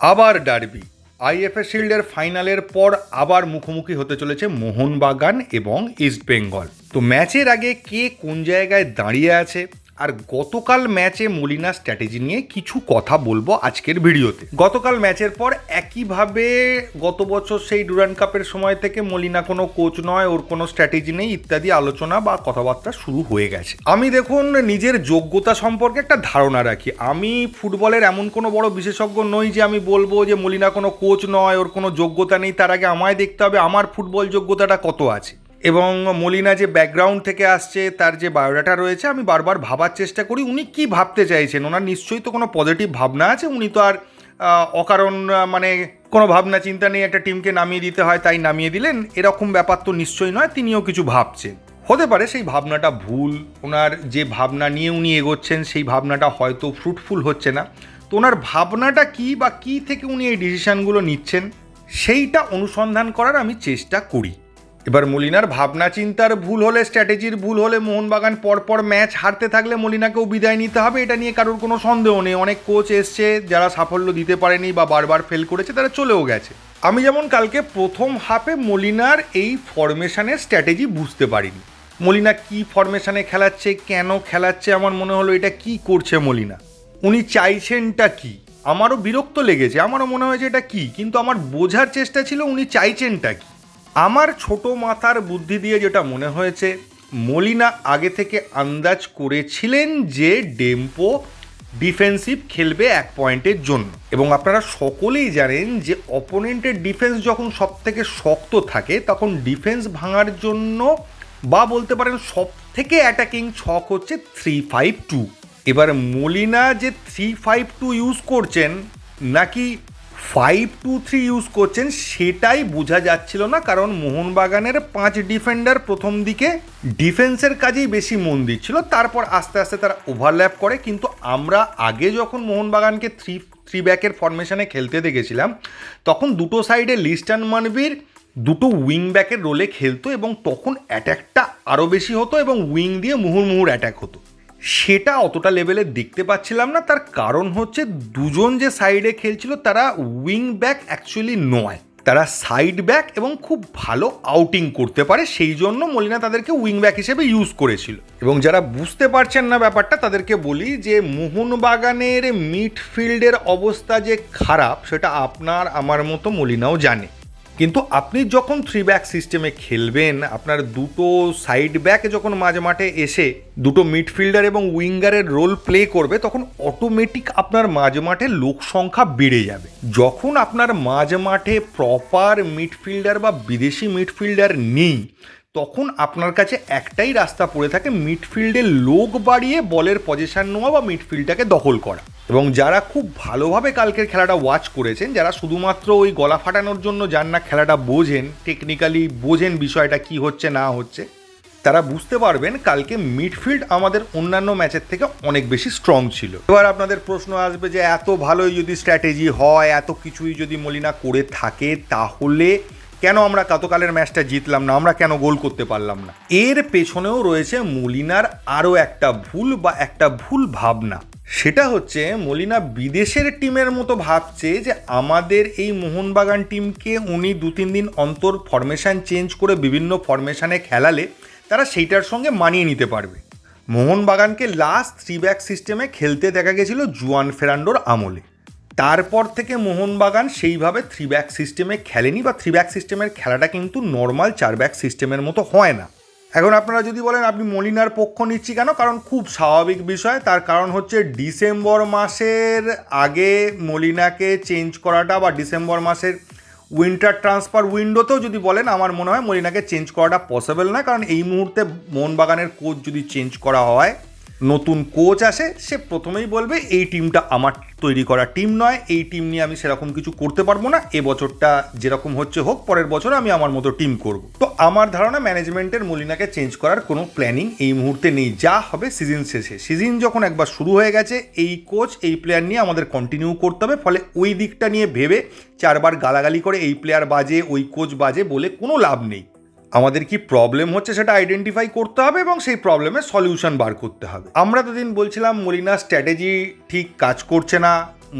আবার derby. IFA শিল্ডের ফাইনালের পর আবার মুখোমুখি হতে চলেছে মোহনবাগান এবং ইস্টবেঙ্গল তো ম্যাচের আগে কে কোন জায়গায় দাঁড়িয়ে আছে? আর গতকাল ম্যাচে মলিনা স্ট্র্যাটেজি নিয়ে কিছু কথা বলব আজকের ভিডিওতে। গতকাল ম্যাচের পর একইভাবে গত বছর সেই ডুরান কাপের সময় থেকে মলিনা কোনো কোচ নয়, ওর কোনো স্ট্র্যাটেজি নেই ইত্যাদি আলোচনা বা কথাবার্তা শুরু হয়ে গেছে। আমি দেখুন নিজের যোগ্যতা সম্পর্কে একটা ধারণা রাখি। আমি ফুটবলের এমন কোনো বড় বিশেষজ্ঞ নই যে আমি বলব যে মলিনা কোনো কোচ নয়, ওর কোনো যোগ্যতা নেই, তার আগে আমায় দেখতে হবে আমার ফুটবল যোগ্যতাটা কত আছে। এবং মলিনা যে ব্যাকগ্রাউন্ড থেকে আসছে, তার যে বায়োডাটা রয়েছে, আমি বারবার ভাবার চেষ্টা করি, উনি কি ভাবতে চাইছেন? ওনার নিশ্চয়ই তো কোনো পজিটিভ ভাবনা আছে, উনি তো আর অকারণ মানে কোনো ভাবনা, চিন্তা নেই, একটা টিমকে নামিয়ে দিতে হয়, তাই নামিয়ে দিলেন। এরকম ব্যাপার তো নিশ্চয়ই নয়, তিনিও কিছু ভাবছেন। হতে পারে সেই ভাবনাটা ভুল, ওনার যে ভাবনা নিয়ে উনি এগোচ্ছেন, সেই ভাবনাটা হয়তো ফ্রুটফুল হচ্ছে না। তো ওনার ভাবনাটা কি বা কি থেকে উনি এই ডিসিশনগুলো নিচ্ছেন, সেইটা অনুসন্ধান করার আমি চেষ্টা করি। এবার মলিনার ভাবনা চিন্তার ভুল হলে স্ট্র্যাটেজির ভুল হলে মোহনবাগান পরপর ম্যাচ হারতে থাকলে মলিনাকেও বিদায় নিতে হবে, এটা নিয়ে কারোর কোনো সন্দেহ নেই। অনেক কোচ এসছে, যারা সাফল্য দিতে পারেনি বা বারবার ফেল করেছে, তারা চলেও গেছে। আমি যেমন কালকে প্রথম হাফে মলিনার এই ফরমেশনের স্ট্র্যাটেজি বুঝতে পারিনি। মলিনা কি ফরমেশনে খেলাচ্ছে, কেন খেলাচ্ছে, আমার মনে হলো এটা কি করছে মলিনা? উনি চাইছেনটা কি? আমারও বিরক্ত লেগেছে, আমারও মনে হয়েছে এটা কি, কিন্তু আমার বোঝার চেষ্টা ছিল উনি চাইছেনটা কি। আমার ছোট মাথার বুদ্ধি দিয়ে যেটা মনে হয়েছে, মলিনা আগে থেকে আন্দাজ করেছিলেন যে ডেম্পো ডিফেন্সিভ খেলবে এক পয়েন্টের জন্য। এবং আপনারা সকলেই জানেন যে অপোনেন্টের ডিফেন্স যখন সব থেকে শক্ত থাকে, তখন ডিফেন্স ভাঙার জন্য বা বলতে পারেন সব থেকে অ্যাটাকিং ছক হচ্ছে থ্রি ফাইভ টু। এবার মলিনা যে থ্রি ফাইভ টু ইউজ করছেন, নাকি ফাইভ টু থ্রি ইউজ করছেন, সেটাই বোঝা যাচ্ছিল না, কারণ মোহনবাগানের পাঁচ ডিফেন্ডার প্রথম দিকে ডিফেন্সের কাজেই বেশি মন দিচ্ছিল, তারপর আস্তে আস্তে তারা ওভারল্যাপ করে, কিন্তু আমরা আগে যখন মোহনবাগানকে থ্রি থ্রি ব্যাকের ফরমেশনে খেলতে দেখেছিলাম, তখন দুটো সাইডে লিস্টান মানবীর দুটো উইং ব্যাকের রোলে খেলতো এবং তখন অ্যাট্যাকটা আরও বেশি হতো এবং উইং দিয়ে মুহুর্মুহুর অ্যাট্যাক হতো। সেটা অতটা লেভেলে দেখতে পাচ্ছিলাম না। তার কারণ হচ্ছে দুজন যে সাইডে খেলছিল, তারা উইং ব্যাক অ্যাকচুয়ালি নয়। তারা সাইড ব্যাক এবং খুব ভালো আউটিং করতে পারে, সেই জন্য মলিনা তাদেরকে উইং ব্যাক হিসেবে ইউজ করেছিল। এবং যারা বুঝতে পারছেন না ব্যাপারটা, তাদেরকে বলি যে মোহনবাগানের মিডফিল্ডের অবস্থা যে খারাপ, সেটা আপনার, আমার মতো মলিনাও জানে। কিন্তু আপনি যখন থ্রি ব্যাক সিস্টেমে খেলবেন, আপনার দুটো সাইড ব্যাক যখন মাঝ মাঠে এসে দুটো মিডফিল্ডার এবং উইঙ্গারের রোল প্লে করবে, তখন অটোমেটিক আপনার মাঝ মাঠে লোক সংখ্যা বেড়ে যাবে। যখন আপনার মাঝ মাঠে প্রপার মিডফিল্ডার বা বিদেশি মিডফিল্ডার নেই, তখন আপনার কাছে একটাই রাস্তা পড়ে থাকে মিডফিল্ডে লোক বাড়িয়ে বলের পজিশন নেওয়া বা মিডফিল্ডটাকে দখল করা। এবং যারা খুব ভালোভাবে কালকের খেলাটা ওয়াচ করেছেন, যারা শুধুমাত্র ওই গলা ফাটানোর জন্য যান না খেলাটা বোঝেন টেকনিক্যালি বোঝেন বিষয়টা কি হচ্ছে, না হচ্ছে, তারা বুঝতে পারবেন কালকে মিডফিল্ড আমাদের অন্যান্য ম্যাচের থেকে অনেক বেশি স্ট্রং ছিল। এবার আপনাদের প্রশ্ন আসবে যে, এত ভালোই যদি স্ট্র্যাটেজি হয়, এত কিছুই যদি মলিনা করে থাকে, তাহলে কেন আমরা গতকালের ম্যাচটা জিতলাম না? আমরা কেন গোল করতে পারলাম না? এর পেছনেও রয়েছে মলিনার আরও একটা ভুল বা একটা ভুল ভাবনা। সেটা হচ্ছে মলিনা বিদেশের টিমের মতো ভাবছে যে আমাদের এই মোহনবাগান টিমকে উনি দু তিন দিন অন্তর ফরমেশন চেঞ্জ করে বিভিন্ন ফরমেশানে খেলালে তারা সেইটার সঙ্গে মানিয়ে নিতে পারবে। মোহনবাগানকে লাস্ট থ্রি ব্যাক সিস্টেমে খেলতে দেখা গেছিল জুয়ান ফেরান্ডোর আমলে। তারপর থেকে মোহনবাগান সেইভাবে থ্রি ব্যাক সিস্টেমে খেলেনি বা থ্রি ব্যাক সিস্টেমের খেলাটা কিন্তু নর্মাল চার ব্যাক সিস্টেমের মতো হয় না। এখন আপনারা যদি বলেন আপনি মলিনার পক্ষ নিচ্ছি কেন, কারণ খুব স্বাভাবিক বিষয়, তার কারণ হচ্ছে ডিসেম্বর মাসের আগে মলিনাকে চেঞ্জ করাটা বা ডিসেম্বর মাসের উইন্টার ট্রান্সফার উইন্ডোতেও যদি বলেন, আমার মনে হয় মলিনাকে চেঞ্জ করাটা পসিবল না কারণ এই মুহূর্তে মোহনবাগানের কোচ যদি চেঞ্জ করা হয় নতুন কোচ আসে, সে প্রথমেই বলবে, এই টিমটা আমার তৈরি করা টিম নয়, এই টিম নিয়ে আমি সেরকম কিছু করতে পারব না, এ বছরটা যেরকম হচ্ছে হোক, পরের বছর আমি আমার মতো টিম করব। তো আমার ধারণা ম্যানেজমেন্টের মলিনাকে চেঞ্জ করার কোনো প্ল্যানিং এই মুহূর্তে নেই। যা হবে সিজন শেষে। সিজন যখন একবার শুরু হয়ে গেছে, এই কোচ এই প্লেয়ার নিয়ে আমাদের কন্টিনিউ করতে হবে। ফলে ওই দিকটা নিয়ে ভেবে চারবার গালাগালি করে এই প্লেয়ার বাজে, ওই কোচ বাজে বলে কোনো লাভ নেই। আমাদের কি প্রবলেম হচ্ছে সেটা আইডেন্টিফাই করতে হবে এবং সেই প্রবলেমের সলিউশন বার করতে হবে। আমরা দিন বলছিলাম মলিনা স্ট্র্যাটেজি ঠিক কাজ করছে না,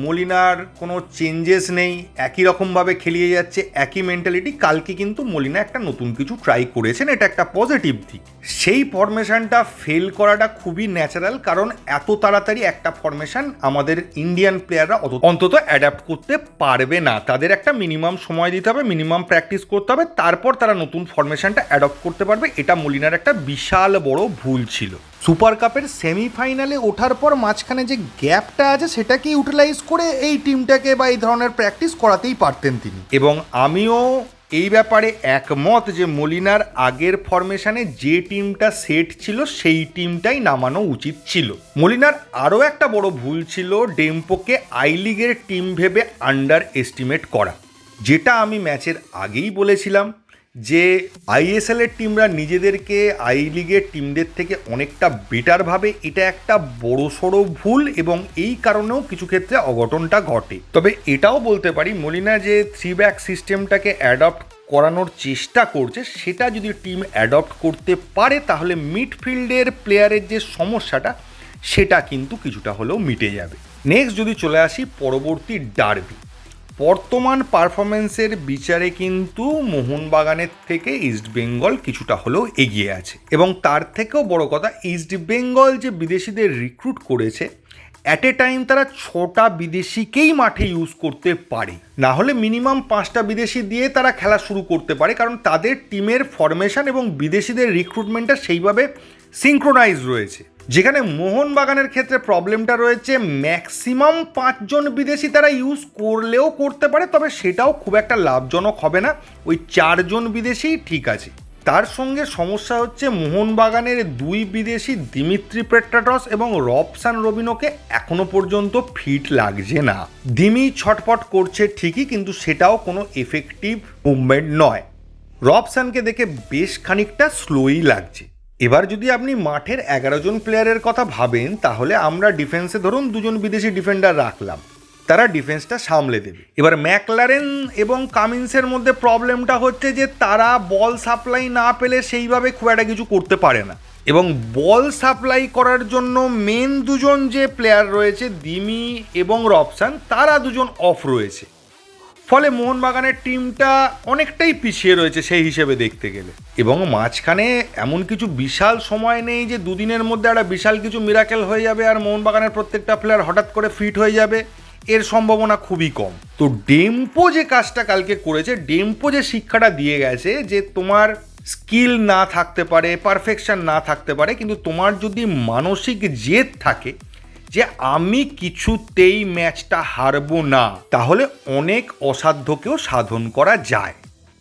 মলিনার কোনো চেঞ্জেস নেই, একই রকমভাবে খেলিয়ে যাচ্ছে, একই মেন্টালিটি কালকে কিন্তু মলিনা একটা নতুন কিছু ট্রাই করেছেন, এটা একটা পজিটিভ দিক। সেই ফরমেশনটা ফেল করাটা খুবই ন্যাচারাল কারণ এত তাড়াতাড়ি একটা ফরমেশন আমাদের ইন্ডিয়ান প্লেয়াররা অন্তত অ্যাডাপ্ট করতে পারবে না। তাদের একটা মিনিমাম সময় দিতে হবে মিনিমাম প্র্যাকটিস করতে হবে, তারপর তারা নতুন ফরমেশনটা অ্যাডপ্ট করতে পারবে। এটা মলিনার একটা বিশাল বড় ভুল ছিল। সুপার কাপের সেমিফাইনালে ওঠার পর মাঝখানে যে গ্যাপটা আছে সেটাকে ইউটিলাইজ করে এই টিমটাকে বা এই ধরনের প্র্যাকটিস করাতেই পারতেন তিনি। এবং আমিও এই ব্যাপারে একমত যে মলিনার আগের ফরমেশনে যে টিমটা সেট ছিল, সেই টিমটাই নামানো উচিত ছিল। মলিনার আরও একটা বড় ভুল ছিল ডেম্পোকে আই লিগের টিম ভেবে আন্ডার এস্টিমেট করা। যেটা আমি ম্যাচের আগেই বলেছিলাম। যে আইএসএল এর টিমরা নিজেদেরকে আই লিগের টিমদের থেকে অনেকটা বেটার ভাবে, এটা একটা বড় সড়ো ভুল এবং এই কারণেও কিছু ক্ষেত্রে অঘটনটা ঘটে। তবে এটাও বলতে পারি, মলিনা, যে থ্রি ব্যাক সিস্টেমটাকে অ্যাডপ্ট করানোর চেষ্টা করছে, সেটা যদি টিম অ্যাডপ্ট করতে পারে, তাহলে মিডফিল্ডের প্লেয়ারের যে সমস্যাটা, সেটা কিন্তু কিছুটা হলেও মিটে যাবে। নেক্সট যদি চলে আসি, পরবর্তী ডার্বি বর্তমান পারফরমেন্সের বিচারে কিন্তু মোহনবাগানের থেকে ইস্ট বেঙ্গল কিছুটা হলেও এগিয়ে আছে। এবং তার থেকেও বড় কথা ইস্ট বেঙ্গল যে বিদেশিদের রিক্রুট করেছে অ্যাট এ টাইম তারা ছটা বিদেশিকেই মাঠে ইউজ করতে পারে। না হলে মিনিমাম পাঁচটা বিদেশি দিয়ে তারা খেলা শুরু করতে পারে, কারণ তাদের টিমের ফরমেশন এবং বিদেশিদের রিক্রুটমেন্টটা সেইভাবে সিঙ্ক্রোনাইজ রয়েছে। যেখানে মোহনবাগানের ক্ষেত্রে প্রবলেমটা রয়েছে ম্যাক্সিমাম পাঁচজন বিদেশি তারা ইউজ করলেও করতে পারে, তবে সেটাও খুব একটা লাভজনক হবে না। ওই চারজন বিদেশিই ঠিক আছে। তার সঙ্গে সমস্যা হচ্ছে, মোহনবাগানের দুই বিদেশি, দিমিত্রি পেট্রাটস এবং রবসান রবিনোকে এখনও পর্যন্ত ফিট লাগছে না। দিমি ছটপট করছে ঠিকই, কিন্তু সেটাও কোনো এফেক্টিভ মুভমেন্ট নয়। রবসানকে দেখে বেশ খানিকটা স্লোই লাগছে। এবার যদি আপনি মাঠের এগারো জন প্লেয়ারের কথা ভাবেন, তাহলে আমরা ডিফেন্সে ধরুন দুজন বিদেশি ডিফেন্ডার রাখলাম। তারা ডিফেন্সটা সামলে দেবে। এবার ম্যাকলারেন এবং কামিন্সের মধ্যে প্রবলেমটা হচ্ছে যে, তারা বল সাপ্লাই না পেলে সেইভাবে খুব একটা কিছু করতে পারে না। এবং বল সাপ্লাই করার জন্য মেন দুজন যে প্লেয়ার রয়েছে দিমি এবং রবসান তারা দুজন অফ রয়েছে। ফলে মোহনবাগানের টিমটা অনেকটাই পিছিয়ে রয়েছে সেই হিসেবে দেখতে গেলে। এবং মাঝখানে এমন কিছু বিশাল সময় নেই যে দুদিনের মধ্যে একটা বিশাল কিছু মিরাকেল হয়ে যাবে আর মোহনবাগানের প্রত্যেকটা প্লেয়ার হঠাৎ করে ফিট হয়ে যাবে, এর সম্ভাবনা খুবই কম। তো ডেম্পো যে কাজটা কালকে করেছে ডেম্পো যে শিক্ষাটা দিয়ে গেছে যে তোমার স্কিল না থাকতে পারে পারফেকশন না থাকতে পারে, কিন্তু তোমার যদি মানসিক জেদ থাকে যে আমি কিছুতেই ম্যাচটা হারবো না, তাহলে অনেক অসাধ্যকেও সাধন করা যায়।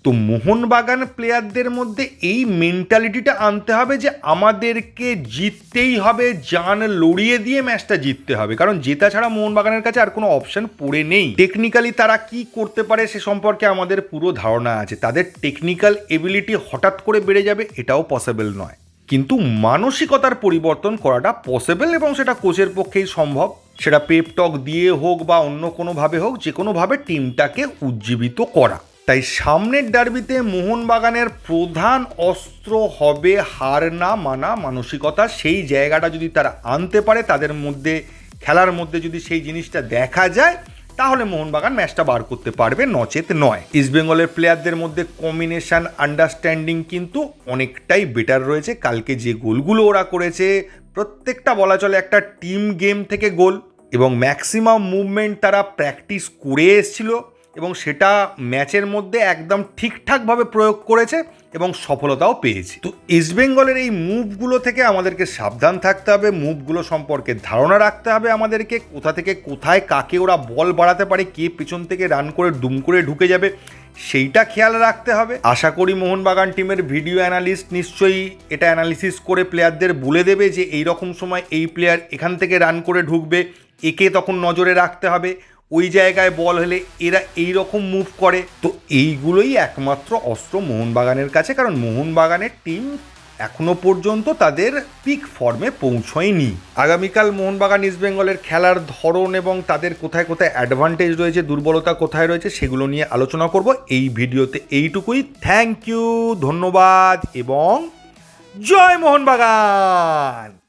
তো মোহনবাগান প্লেয়ারদের মধ্যে এই মেন্টালিটিটা আনতে হবে যে আমাদেরকে জিততেই হবে, জান লড়িয়ে দিয়ে ম্যাচটা জিততে হবে। কারণ জেতা ছাড়া মোহনবাগানের কাছে আর কোনো অপশন পড়ে নেই। টেকনিক্যালি তারা কি করতে পারে সে সম্পর্কে আমাদের পুরো ধারণা আছে। তাদের টেকনিক্যাল এবিলিটি হঠাৎ করে বেড়ে যাবে, এটাও পসিবল নয়। কিন্তু মানসিকতার পরিবর্তন করাটা পসিবল এবং সেটা কোচের পক্ষেই সম্ভব। সেটা পেপটক দিয়ে হোক বা অন্য কোনোভাবে হোক, যে কোনোভাবে টিমটাকে উজ্জীবিত করা। তাই সামনের ডার্বিতে মোহনবাগানের প্রধান অস্ত্র হবে হার না মানা মানসিকতা। সেই জায়গাটা যদি তারা আনতে পারে, তাদের মধ্যে, খেলার মধ্যে যদি সেই জিনিসটা দেখা যায় তাহলে মোহনবাগান ম্যাচটা বার করতে পারবে নচেত নয়। ইস্টবেঙ্গলের প্লেয়ারদের মধ্যে কম্বিনেশন আন্ডারস্ট্যান্ডিং কিন্তু অনেকটাই বেটার রয়েছে। কালকে যে গোলগুলো ওরা করেছে, প্রত্যেকটা বলা চলে একটা টিম গেম থেকে গোল এবং ম্যাক্সিমাম মুভমেন্ট তারা প্র্যাকটিস করে এসেছিল। এবং সেটা ম্যাচের মধ্যে একদম ঠিকঠাকভাবে প্রয়োগ করেছে এবং সফলতাও পেয়েছে। তো ইস্টবেঙ্গলের এই মুভগুলো থেকে আমাদেরকে সাবধান থাকতে হবে মুভগুলো সম্পর্কে ধারণা রাখতে হবে আমাদেরকে, কোথা থেকে কোথায় কাকে ওরা বল বাড়াতে পারে, কে পিছন থেকে রান করে দুম করে ঢুকে যাবে, সেইটা খেয়াল রাখতে হবে। আশা করি মোহনবাগান টিমের ভিডিও অ্যানালিস্ট নিশ্চয়ই এটা অ্যানালিসিস করে প্লেয়ারদের বলে দেবে যে এই রকম সময় এই প্লেয়ার এখান থেকে রান করে ঢুকবে, একে তখন নজরে রাখতে হবে। ওই জায়গায় বল হলে এরা এই রকম মুভ করে। তো এইগুলোই একমাত্র অস্ত্র মোহনবাগানের কাছে, কারণ মোহনবাগানের টিম এখনও পর্যন্ত তাদের পিক ফর্মে পৌঁছয়নি। আগামীকাল মোহনবাগান ইস্ট বেঙ্গলের খেলার ধরন এবং তাদের কোথায় কোথায় অ্যাডভান্টেজ রয়েছে, দুর্বলতা কোথায় রয়েছে, সেগুলো নিয়ে আলোচনা করব। এই ভিডিওতে এইটুকুই। থ্যাংক ইউ ধন্যবাদ, এবং জয় মোহনবাগান!